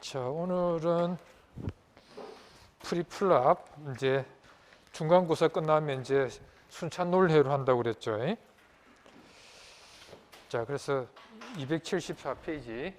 자, 오늘은 프리플랍 이제 중간고사 끝나면 이제 순찬 논리회로 한다고 그랬죠. 예? 자, 그래서 274페이지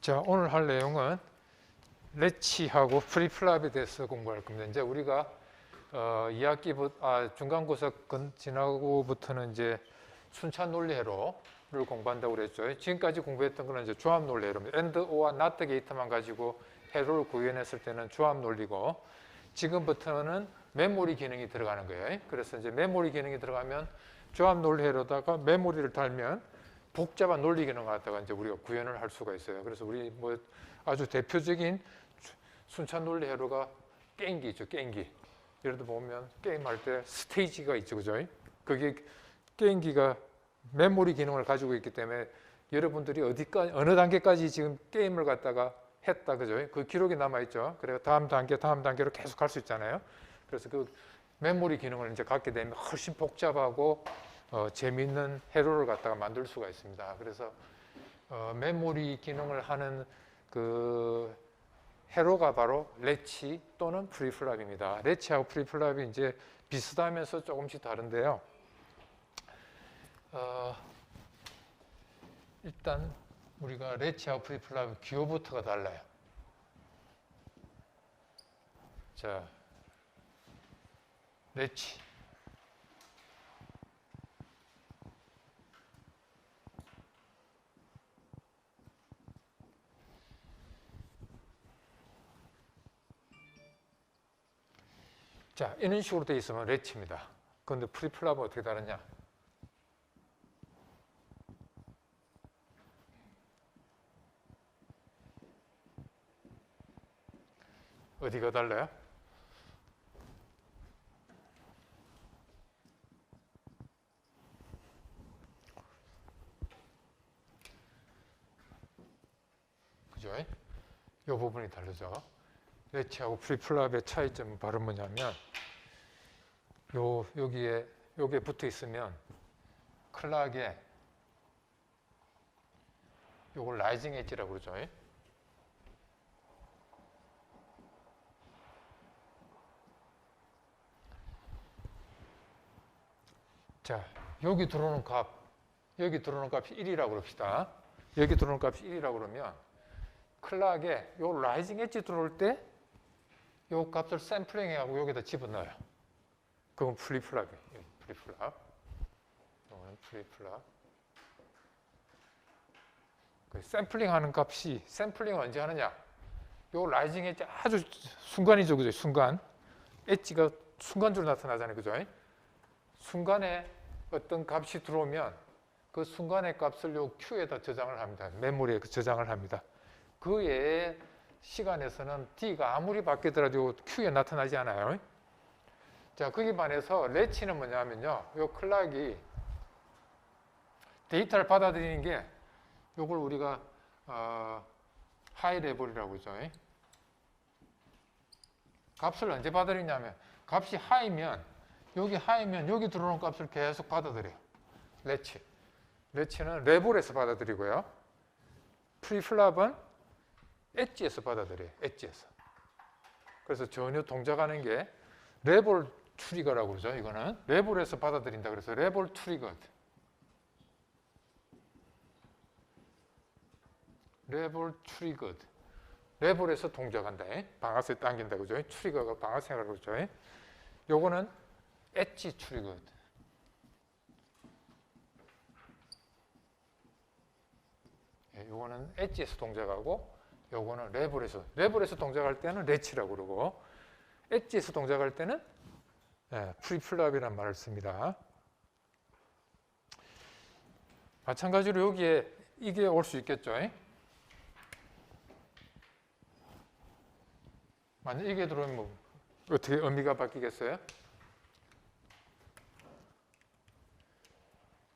자, 오늘 할 내용은 레치하고 프리플랍에 대해서 공부할 겁니다. 이제 우리가 어, 2학기부 아, 중간고사 건 지나고부터는 이제 순차 논리회로를 공부한다고 그랬죠. 지금까지 공부했던 거는 이제 조합 논리회로입니다. and, or와 not 게이트만 가지고 회로를 구현했을 때는 조합 논리고 지금부터는 메모리 기능이 들어가는 거예요. 그래서 이제 메모리 기능이 들어가면 조합 논리회로다가 메모리를 달면 복잡한 논리 기능을 갖다가 이제 우리가 구현을 할 수가 있어요. 그래서 우리 뭐 아주 대표적인 순차 논리 게임기 있죠. 게임기. 예를 들어 보면 게임할 때 스테이지가 있죠. 그죠? 그게 게임기가 메모리 기능을 가지고 있기 때문에 여러분들이 어디까지 어느 단계까지 지금 게임을 갖다가 했다 그죠? 그 기록이 남아 있죠. 그래서 다음 단계 다음 단계로 계속 갈수 있잖아요. 그래서 그 메모리 기능을 이제 갖게 되면 훨씬 복잡하고 어, 재미있는 회로를 갖다가 만들 수가 있습니다. 그래서 어, 메모리 기능을 하는 그 회로가 바로 레치 또는 프리플랍입니다. 레치하고 프리플랍이 이제 비슷하면서 조금씩 다른데요. 어, 일단 우리가 레치하고 프리플랍 기호부터가 달라요. 자, 레치. 자, 이런 식으로 돼 있으면 레치입니다. 그런데 프리플랍은 어떻게 다르냐? 어디가 달라요? 그죠? 이 부분이 다르죠. 레치하고 프리플랍의 차이점은 바로 뭐냐면 요 여기에 요게 붙어 있으면 클락에 요걸 라이징 엣지라고 그러죠. 자, 여기 들어오는 값, 여기 들어오는 값이 1이라고 그럽시다. 여기 들어오는 값이 1이라고 그러면 클락에 요 라이징 엣지 들어올 때 요 값을 샘플링 해가고 여기다 집어넣어요. 그건 프리플랍이에요. 프리플랍. 이거는 프리플랍. 그 샘플링 하는 값이 샘플링 언제 하느냐? 요 라이징 엣지 아주 순간이죠. 그죠? 순간. 엣지가 순간적으로 나타나잖아요. 그죠? 순간에 어떤 값이 들어오면 그 순간의 값을 요 Q에다 저장을 합니다. 메모리에 그 저장을 합니다. 그 외에 시간에서는 D가 아무리 바뀌더라도 Q에 나타나지 않아요. 자, 거기 반해서 레치는 뭐냐면요. 요 클락이 데이터를 받아들이는 게 요걸 우리가 어, 하이 레벨이라고 하죠. 값을 언제 받아들이냐면 값이 하이면 여기 하이면 여기 들어오는 값을 계속 받아들여요. 레치. 레치는 레벨에서 받아들이고요. 프리플랍은 엣지에서 받아들여요. 엣지에서. 그래서 전혀 동작하는 게 레벨 트리거라고 그러죠. 이거는 레벨에서 받아들인다. 그래서 레벨 트리거. 레벨 트리거. 레벨에서 동작한다. 방아쇠 당긴다. 그죠? 트리거가 방아쇠가 그러죠. 요거는 엣지 트리거. 예, 요거는 엣지에서 동작하고 요거는 레벨에서 레벨에서 동작할 때는 레치라고 그러고 엣지에서 동작할 때는 예, 프리플랍이란 말을 씁니다. 마찬가지로 여기에 이게 올 수 있겠죠. 만약 이게 들어오면 뭐 어떻게 의미가 바뀌겠어요?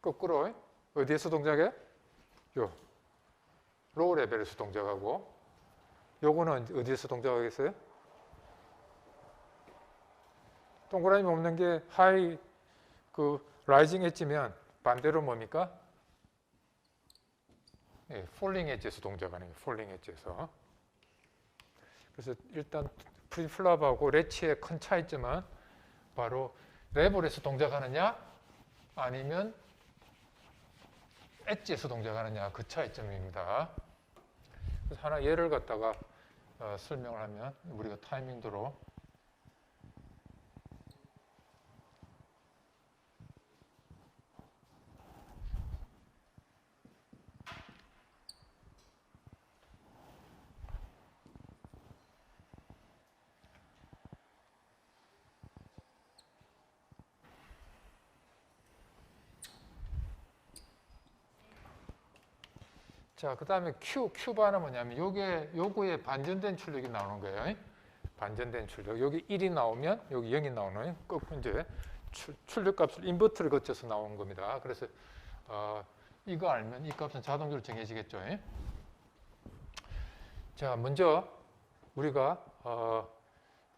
거꾸로 어디에서 동작해? 요 로우 레벨에서 동작하고 요거는 어디에서 동작하겠어요? 동그라미 없는 게 하이 그 라이징 엣지면 반대로 뭡니까? 예, 폴링 엣지에서 동작하는 게 폴링 엣지에서. 그래서 일단 프리플랍하고 레치의 큰 차이점은 바로 레볼에서 동작하느냐 아니면 엣지에서 동작하느냐 그 차이점입니다. 그래서 하나 예를 갖다가 어, 설명을 하면 우리가 타이밍도로 자, 그 다음에 Q, Q바는 뭐냐면 요게, 요거에 반전된 출력이 나오는 거예요. 반전된 출력. 여기 1이 나오면 여기 0이 나오는 꼭 이제 출, 출력 값을 인버터를 거쳐서 나오는 겁니다. 그래서 어, 이거 알면 이 값은 자동적으로 정해지겠죠. 자, 먼저 우리가 어,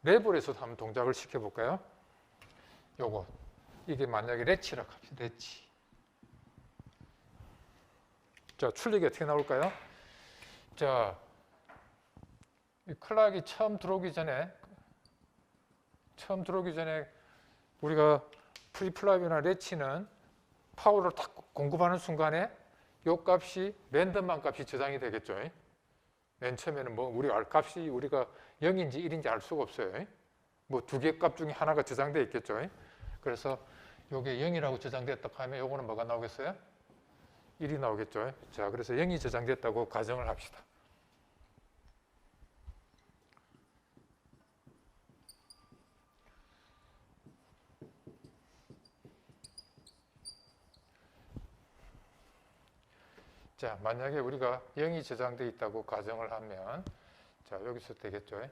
레벨에서 한번 동작을 시켜볼까요? 요거 이게 만약에 레치라 합시다. 레치. 자, 출력이 어떻게 나올까요? 자, 이 클락이 처음 들어오기 전에 처음 들어오기 전에 우리가 프리플랍이나 레치는 파워를 딱 공급하는 순간에 요 값이 랜덤한 값이 저장이 되겠죠. 맨 처음에는 뭐 우리가 알 값이 우리가 0인지 1인지 알 수가 없어요. 뭐 두 개 값 중에 하나가 저장돼 있겠죠. 그래서 요게 0이라고 저장됐다 하면 요거는 뭐가 나오겠어요? 1이 나오겠죠. 자, 그래서 0이 저장됐다고 가정을 합시다. 자, 만약에 우리가 0이 저장되어 있다고 가정을 하면 자, 여기서 되겠죠.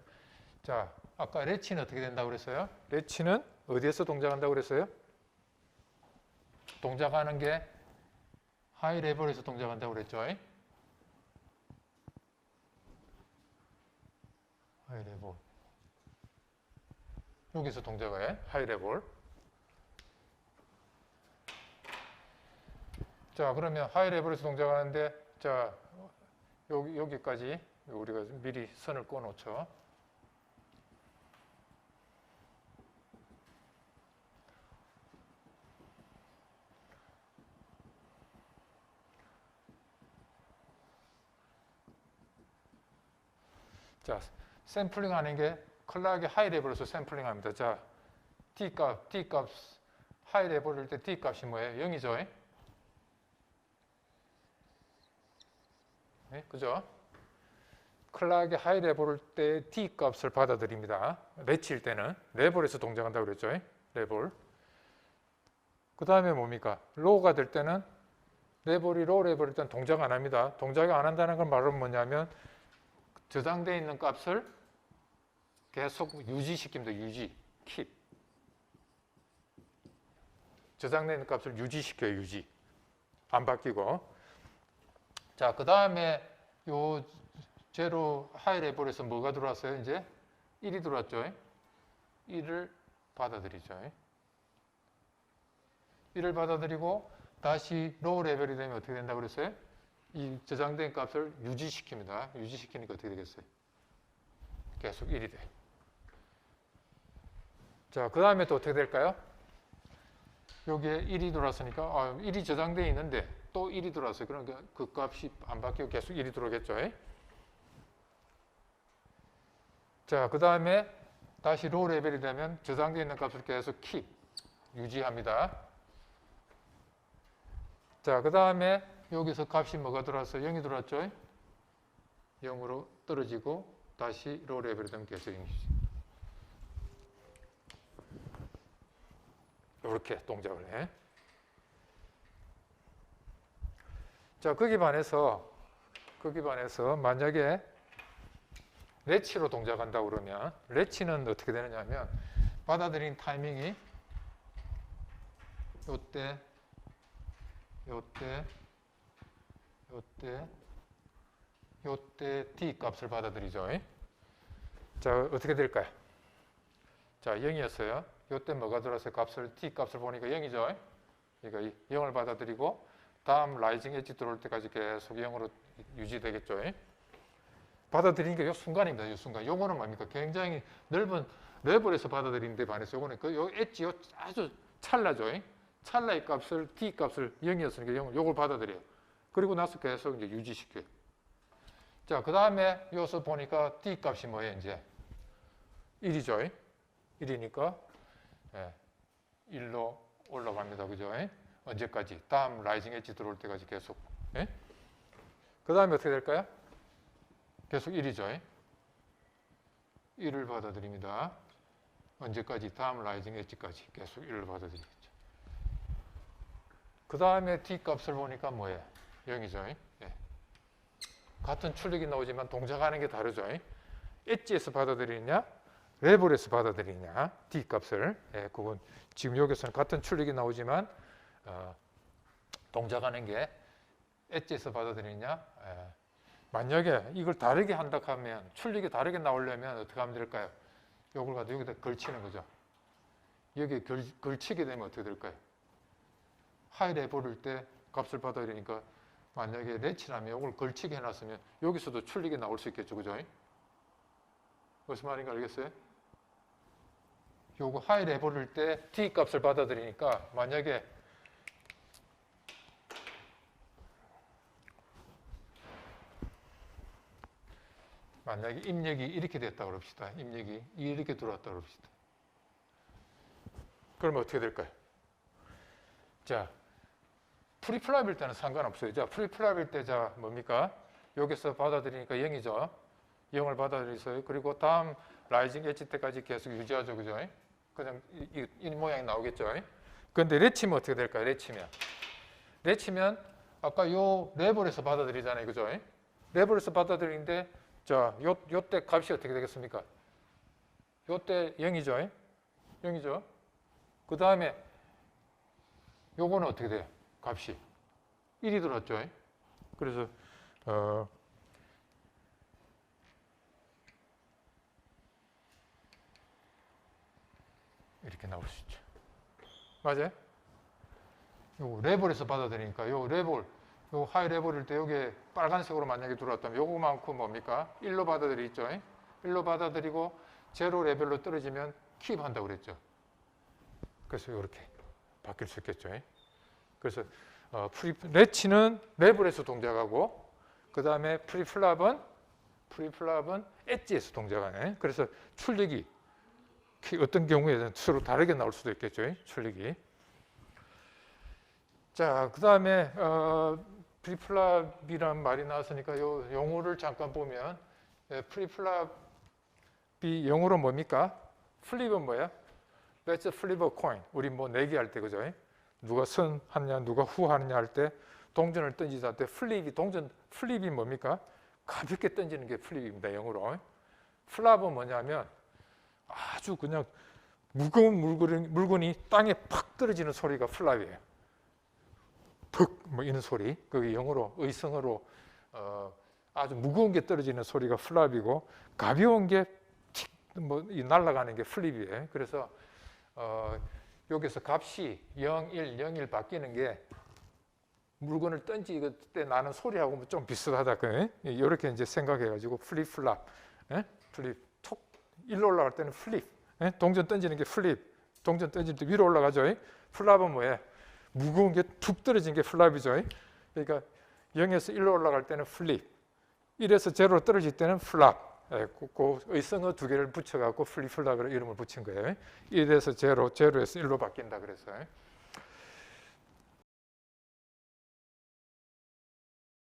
자, 아까 레치는 어떻게 된다고 그랬어요? 레치는 어디에서 동작한다고 그랬어요? 동작하는 게 하이 레벨에서 동작한다고 그랬죠. 하이 레벨. 여기서 동작해. 하이 레벨. 자, 그러면 하이 레벨에서 동작하는데 자, 여기 여기까지 우리가 미리 선을 꺼 놓죠. 자, 샘플링 하는 게 클락의 하이 레벨에서 샘플링 합니다. 자, D 값, D 값, 하이 레벨일 때 D 값이 뭐예요? 0이죠? 네, 그죠? 클락의 하이 레벨일 때 D 값을 받아들입니다. 레치일 때는 레벨에서 동작한다고 그랬죠? 레벨. 그 다음에 뭡니까? 로우가 될 때는 레벨이 로우 레벨일 때는 동작 안 합니다. 동작 안 한다는 건 말은 뭐냐면 저장되어 있는 값을 계속 유지시킵니다. 유지, keep. 저장되어 있는 값을 유지시켜요. 유지. 안 바뀌고. 자, 그 다음에 요 제로 하이 레벨에서 뭐가 들어왔어요? 이제 1이 들어왔죠. 1을 받아들이죠. 1을 받아들이고 다시 로우 레벨이 되면 어떻게 된다고 그랬어요? 이 저장된 값을 유지시킵니다. 유지시키니까 어떻게 되겠어요? 계속 1이 돼. 자, 그 다음에 또 어떻게 될까요? 여기에 1이 들어왔으니까 아, 1이 저장되어 있는데 또 1이 들어왔어요. 그러니까 그 값이 안 바뀌고 계속 1이 들어오겠죠. 자, 그 다음에 다시 로우 레벨이 되면 저장되어 있는 값을 계속 keep, 유지합니다. 자, 그 다음에 여기서 값이 뭐가 들어왔어요? 0이 들어왔죠? 0으로 떨어지고 다시 레벨이 되면 계속 0이죠. 이렇게 동작을 해. 자, 거기 반해서 거기 반해서 만약에 레치로 동작한다 그러면 레치는 어떻게 되느냐 하면 받아들인 타이밍이 요때 요때 요때 요때 d 값을 받아들이죠. 자, 어떻게 될까요? 자, 0이었어요. 요때 뭐가 들어서 값을 t 값을 보니까 0이죠. 그러니까 이 0을 받아들이고 다음 라이징 엣지 들어올 때까지 계속 0으로 유지되겠죠. 받아들이는 게요 순간입니다. 요 순간. 요거는 뭡니까? 굉장히 넓은 레벨에서 받아들이는 데 반해서 요거는 그 요 엣지 요 아주 찰나죠. 찰나의 값을 t 값을 0이었으니까 0을 요걸 받아들여요. 그리고 나서 계속 이제 유지시켜요. 자, 그 다음에 여기서 보니까 t 값이 뭐예요, 이제? 1이죠. 1이니까 예, 1로 올라갑니다. 그죠? 언제까지? 다음 라이징 엣지 들어올 때까지 계속. 예? 그 다음에 어떻게 될까요? 계속 1이죠. 1을 받아들입니다. 언제까지? 다음 라이징 엣지까지 계속 1을 받아들이겠죠. 그 다음에 t 값을 보니까 뭐예요? 0이죠. 예. 같은 출력이 나오지만 동작하는 게 다르죠. 엣지에서 받아들이느냐, 레벨에서 받아들이느냐, d 값을. 예, 그건 지금 여기서는 같은 출력이 나오지만 어, 동작하는 게 엣지에서 받아들이느냐. 예. 만약에 이걸 다르게 한다 하면 출력이 다르게 나오려면 어떻게 하면 될까요? 요걸 가지고 여기다 걸치는 거죠. 여기에 걸, 걸치게 되면 어떻게 될까요? 하이 레벨일 때 값을 받아들이니까 만약에 레치라면 이걸 걸치게 해놨으면 여기서도 출력이 나올 수 있겠죠, 그죠? 무슨 말인가 알겠어요? 요거 하이 레벨일 때 t 값을 받아들이니까 만약에 만약에 입력이 이렇게 됐다 그럽시다. 입력이 이렇게 들어왔다 그럽시다. 그러면 어떻게 될까요? 자, 프리플랍일 때는 상관없어요. 자, 프리플랍일 때 자 뭡니까? 여기서 받아들이니까 0이죠. 0을 받아들이서요. 그리고 다음 라이징 엣지 때까지 계속 유지하죠. 그죠? 그냥 이, 이, 이 모양이 나오겠죠. 근데 레치면 어떻게 될까요? 레치면. 레치면 아까 요 레벨에서 받아들이잖아요. 그죠? 레벨에서 받아들이는데 자, 요, 요때 값이 어떻게 되겠습니까? 요때 0이죠. 0이죠. 그 다음에 요거는 어떻게 돼요? 값이 1이 들었죠. 그래서 어 이렇게 나올 수 있죠. 맞아요? 요 레벨에서 받아들이니까 요 레벨 요 하이 레벨일 때 여기에 빨간색으로 만약에 들어왔다면 요거만큼 뭡니까? 1로 받아들이죠. 1로 받아들이고 제로 레벨로 떨어지면 킵한다고 그랬죠. 그래서 이렇게 바뀔 수 있겠죠. 그래서 어, 프리 레치는 레벨에서 동작하고 그 다음에 프리플랍은 프리플랍은 엣지에서 동작하네. 그래서 출력이 어떤 경우에는 서로 다르게 나올 수도 있겠죠. 출력이. 자, 그 다음에 어, 프리플랍이란 말이 나왔으니까 요 용어를 잠깐 보면 예, 프리플랍이 영어로 뭡니까? 플립은 뭐야? Let's flip a coin. 우리 뭐 내기 할 때 그죠? 누가 선 하느냐, 누가 후 하느냐 할 때 동전을 던지자 할때 플립이 동전 플립이 뭡니까? 가볍게 던지는 게 플립입니다. 영어로. 플랍은 뭐냐면 아주 그냥 무거운 물건이, 물건이 땅에 팍 떨어지는 소리가 플랍이에요. 푹뭐 이런 소리. 그게 영어로 의성어로 어, 아주 무거운 게 떨어지는 소리가 플랍이고 가벼운 게틱뭐 날아가는 게 플립이에요. 그래서 어, 여기서 값이 0, 1, 0, 1 바뀌는 게 물건을 던질 때 나는 소리하고 뭐좀 비슷하다. 이렇게 이제 생각해가지고 플립 플랍, 예? 플립 톡 일로 올라갈 때는 플립, 예? 동전 던지는 게 플립, 동전 던질 때 위로 올라가죠. 플랍은 뭐예요? 무거운 게 툭 떨어진 게 플랍이죠. 그러니까 0에서 1로 올라갈 때는 플립, 1에서 제로로 떨어질 때는 플랍. 예, 그, 그 의성어 두 개를 붙여갖고 플립 플랍으로 이름을 붙인 거예요. 1에서 제로, 제로에서 1로 바뀐다 그래서.